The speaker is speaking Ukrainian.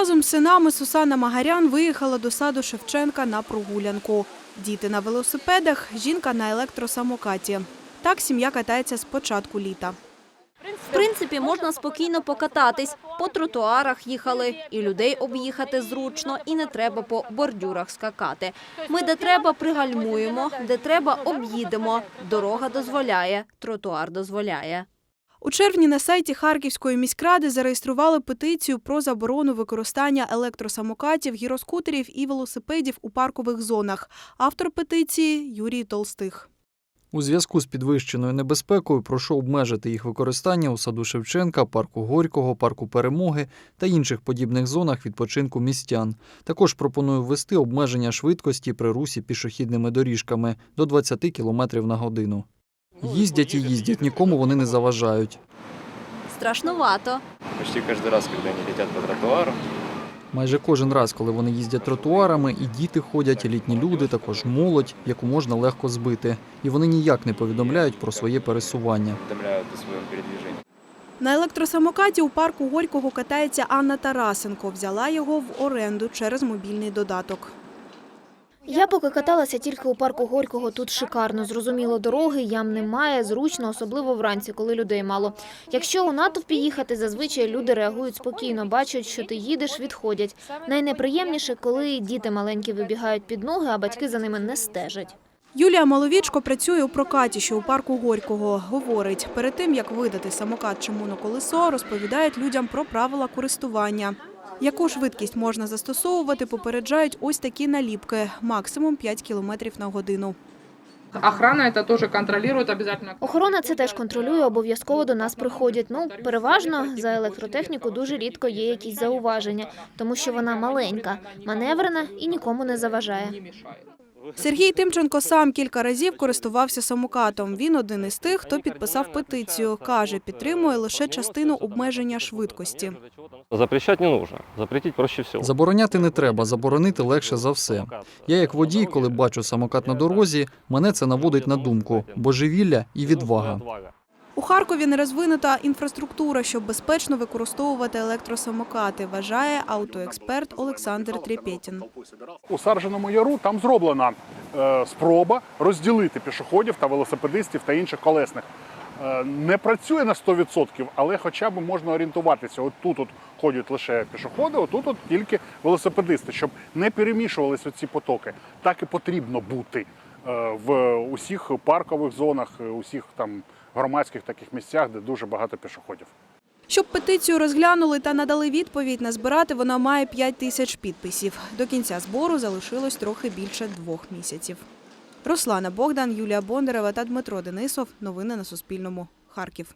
Разом з синами Сусана Магарян виїхала до саду Шевченка на прогулянку. Діти на велосипедах, жінка на електросамокаті. Так сім'я катається з початку літа. В принципі, можна спокійно покататись. По тротуарах їхали, і людей об'їхати зручно, і не треба по бордюрах скакати. Ми де треба пригальмуємо, де треба об'їдемо. Дорога дозволяє, тротуар дозволяє. У червні на сайті Харківської міськради зареєстрували петицію про заборону використання електросамокатів, гіроскутерів і велосипедів у паркових зонах. Автор петиції Юрій Толстих. У зв'язку з підвищеною небезпекою прошу обмежити їх використання у саду Шевченка, парку Горького, парку Перемоги та інших подібних зонах відпочинку містян. Також пропоную ввести обмеження швидкості при русі пішохідними доріжками до 20 км на годину. Їздять і їздять, нікому вони не заважають. Страшнувато. Почти каждый раз, когда они летят по тротуару, Майже кожен раз, коли вони їздять тротуарами, і діти ходять, і літні люди, також молодь, яку можна легко збити. І вони ніяк не повідомляють про своє пересування. уведомляют о своем передвижении. На електросамокаті у парку Горького катається Анна Тарасенко. Взяла його в оренду через мобільний додаток. Я поки каталася тільки у парку Горького. Тут шикарно, зрозуміло, дороги, ям немає, зручно, особливо вранці, коли людей мало. Якщо у натовпі їхати, зазвичай люди реагують спокійно, бачать, що ти їдеш, відходять. Найнеприємніше, коли діти маленькі вибігають під ноги, а батьки за ними не стежать. Юлія Маловічко працює у прокаті, що у парку Горького. Говорить, перед тим як видати самокат чи моноколесо, розповідають людям про правила користування. Яку швидкість можна застосовувати, попереджають ось такі наліпки – максимум 5 км на годину. Охрана это теж контролирует обязательно. Охорона це теж контролює, обов'язково до нас приходять. Ну, переважно за електротехніку дуже рідко є якісь зауваження, тому що вона маленька, маневрена і нікому не заважає. Сергій Тимченко сам кілька разів користувався самокатом. Він один із тих, хто підписав петицію. Каже, підтримує лише частину обмеження швидкості. Запрещати не нужно. Запретить проще всього. Забороняти не треба, заборонити легше за все. Я як водій, коли бачу самокат на дорозі, мене це наводить на думку божевілля і відвага. У Харкові не розвинута інфраструктура, щоб безпечно використовувати електросамокати, вважає автоексперт Олександр Трєпєтін. У Сарженому яру там зроблена е, спроба розділити пішоходів та велосипедистів та інших колесних. Е, не працює на 100%, але хоча б можна орієнтуватися. От тут от ходять лише пішоходи, отут от тільки велосипедисти, щоб не перемішувалися ці потоки. Так і потрібно бути е, в усіх паркових зонах, усіх там громадських таких місцях, де дуже багато пішоходів. Щоб петицію розглянули та надали відповідь, назбирати вона має 5 тисяч підписів. До кінця збору залишилось трохи більше двох місяців. Руслана Богдан, Юлія Бондарева та Дмитро Денисов. Новини на Суспільному. Харків.